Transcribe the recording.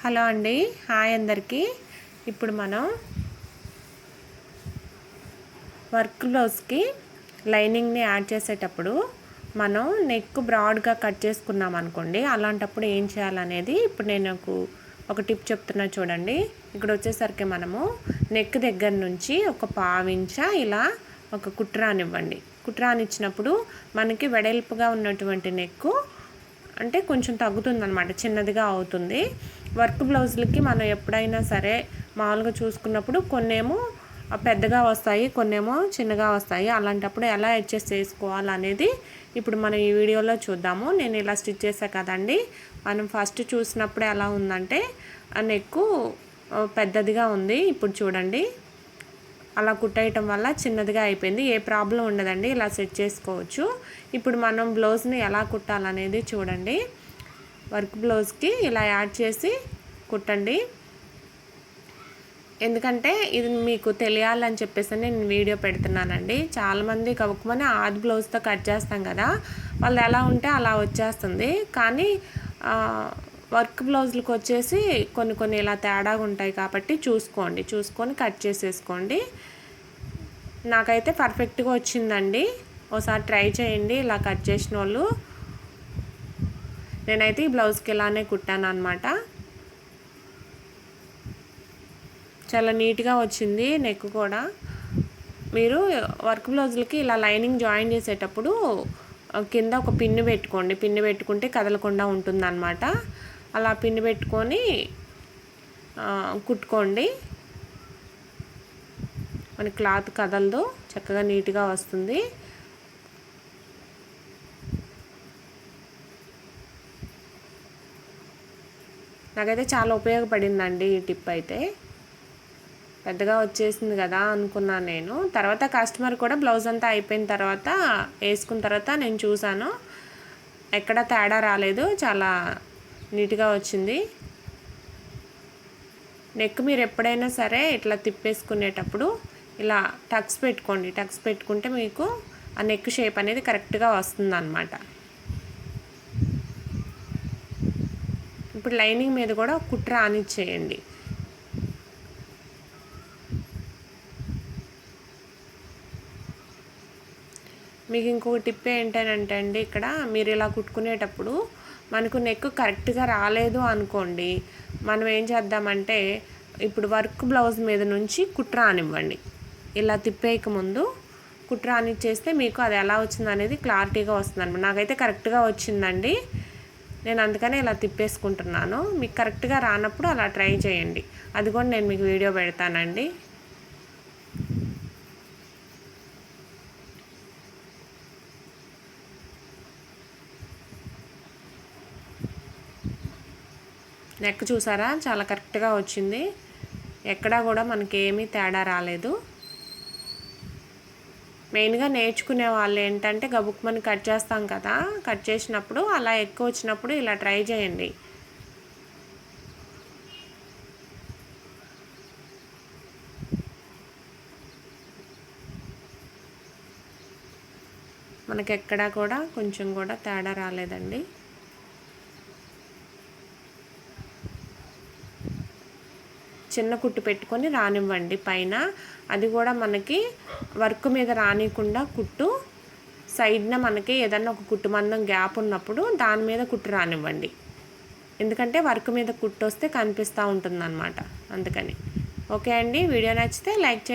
Hello అండి. Hi అందరికీ. ఇప్పుడు మనం వర్క్ బ్లౌజ్కి లైనింగ్ని యాడ్ చేసేటప్పుడు మనం నెక్ బ్రాడ్గా కట్ చేసుకున్నాం అనుకోండి అలాంటప్పుడు ఏం చేయాలనేది ఇప్పుడు నేను ఒక టిప్ చెప్తున్నా చూడండి. ఇక్కడ వచ్చేసరికి మనము నెక్ దగ్గర నుంచి ఒక పావించ ఇలా ఒక కుట్రానివ్వండి కుట్రానిచ్చినప్పుడు మనకి వెడల్పుగా ఉన్నటువంటి నెక్కు అంటే కొంచెం తగ్గుతుంది అనమాట చిన్నదిగా అవుతుంది. వర్క్ బ్లౌజులకి మనం ఎప్పుడైనా సరే మామూలుగా చూసుకున్నప్పుడు కొన్నేమో పెద్దగా వస్తాయి కొన్నేమో చిన్నగా వస్తాయి. అలాంటప్పుడు ఎలా అడ్జస్ట్ చేసుకోవాలనేది ఇప్పుడు మనం ఈ వీడియోలో చూద్దాము. నేను ఇలా స్టిచ్ చేసా కదండి. మనం ఫస్ట్ చూసినప్పుడు ఎలా ఉందంటే నెక్కు పెద్దదిగా ఉంది. ఇప్పుడు చూడండి. అలా కుట్టేయటం వల్ల చిన్నదిగా అయిపోయింది. ఏ ప్రాబ్లం ఉండదండి. ఇలా సెట్ చేసుకోవచ్చు. ఇప్పుడు మనం బ్లౌజ్ని ఎలా కుట్టాలనేది చూడండి. వర్క్ బ్లౌజ్కి ఇలా యాడ్ చేసి కుట్టండి. ఎందుకంటే ఇది మీకు తెలియాలని చెప్పేసి నేను వీడియో పెడుతున్నానండి. చాలామంది కవుకుమని ఆది బ్లౌజ్తో కట్ చేస్తాం కదా వాళ్ళు ఎలా ఉంటే అలా వచ్చేస్తుంది. కానీ వర్క్ బ్లౌజులకు వచ్చేసి కొన్ని కొన్ని ఇలా తేడాగా ఉంటాయి కాబట్టి చూసుకోండి. చూసుకొని కట్ చేసేసుకోండి. నాకైతే పర్ఫెక్ట్గా వచ్చిందండి. ఒకసారి ట్రై చేయండి. ఇలా కట్ చేసిన వాళ్ళు నేనైతే ఈ బ్లౌజ్కి ఇలానే కుట్టాను అనమాట చాలా నీట్గా వచ్చింది నెక్ కూడా. మీరు వర్క్ బ్లౌజులకి ఇలా లైనింగ్ జాయిన్ చేసేటప్పుడు కింద ఒక పిన్ను పెట్టుకోండి. పిన్ను పెట్టుకుంటే కదలకుండా ఉంటుందన్నమాట. అలా పిన్ను పెట్టుకొని కుట్టుకోండి. మన క్లాత్ కదలదు చక్కగా నీట్గా వస్తుంది. నాకైతే చాలా ఉపయోగపడిందండి ఈ టిప్ అయితే. పెద్దగా వచ్చేసింది కదా అనుకున్నాను నేను. తర్వాత కస్టమర్ కూడా బ్లౌజ్ అంతా అయిపోయిన తర్వాత వేసుకున్న తర్వాత నేను చూశాను ఎక్కడ తేడా రాలేదు చాలా నీట్గా వచ్చింది. నెక్ మీరు ఎప్పుడైనా సరే ఇట్లా తిప్పేసుకునేటప్పుడు ఇలా టక్స్ పెట్టుకోండి. టక్స్ పెట్టుకుంటే మీకు ఆ నెక్ షేప్ అనేది కరెక్ట్గా వస్తుంది ఇప్పుడు లైనింగ్ మీద కూడా కుట్ర ఆనిచ్చేయండి. మీకు ఇంకొక టిప్ ఏంటంటే అండి ఇక్కడ మీరు ఇలా కుట్టుకునేటప్పుడు మనకు నెక్ కరెక్ట్గా రాలేదు అనుకోండి మనం ఏం చేద్దామంటే ఇప్పుడు వర్క్ బ్లౌజ్ మీద నుంచి కుట్ర అనివ్వండి ఇలా తిప్పేయక ముందు కుట్ర చేస్తే మీకు అది ఎలా వచ్చింది అనేది క్లారిటీగా వస్తుంది అనమాట నాకైతే కరెక్ట్గా వచ్చిందండి. నేను అందుకనే ఇలా తిప్పేసుకుంటున్నాను. మీకు కరెక్ట్గా రానప్పుడు అలా ట్రై చేయండి. అది కూడా నేను మీకు వీడియో పెడతానండి. నెక్ చూసారా? చాలా కరెక్ట్గా వచ్చింది. ఎక్కడా కూడా మనకి ఏమీ తేడా రాలేదు. మెయిన్గా నేర్చుకునే వాళ్ళు ఏంటంటే గబుక్మని కట్ చేస్తాం కదా కట్ చేసినప్పుడు అలా ఎక్కువ వచ్చినప్పుడు ఇలా ట్రై చేయండి. మనకి ఎక్కడా కూడా కొంచెం కూడా తేడా రాలేదండి. చిన్న కుట్టు పెట్టుకొని రానివ్వండి. పైన అది కూడా మనకి వర్క్ మీద రానియకుండా కుట్టు సైడ్న మనకి ఏదన్నా ఒక కుట్టు మందం గ్యాప్ ఉన్నప్పుడు దాని మీద కుట్టు రానివ్వండి. ఎందుకంటే వర్క్ మీద కుట్టు వస్తే కనిపిస్తూ ఉంటుంది అందుకని. ఓకే అండి. వీడియో నచ్చితే లైక్ చేయండి.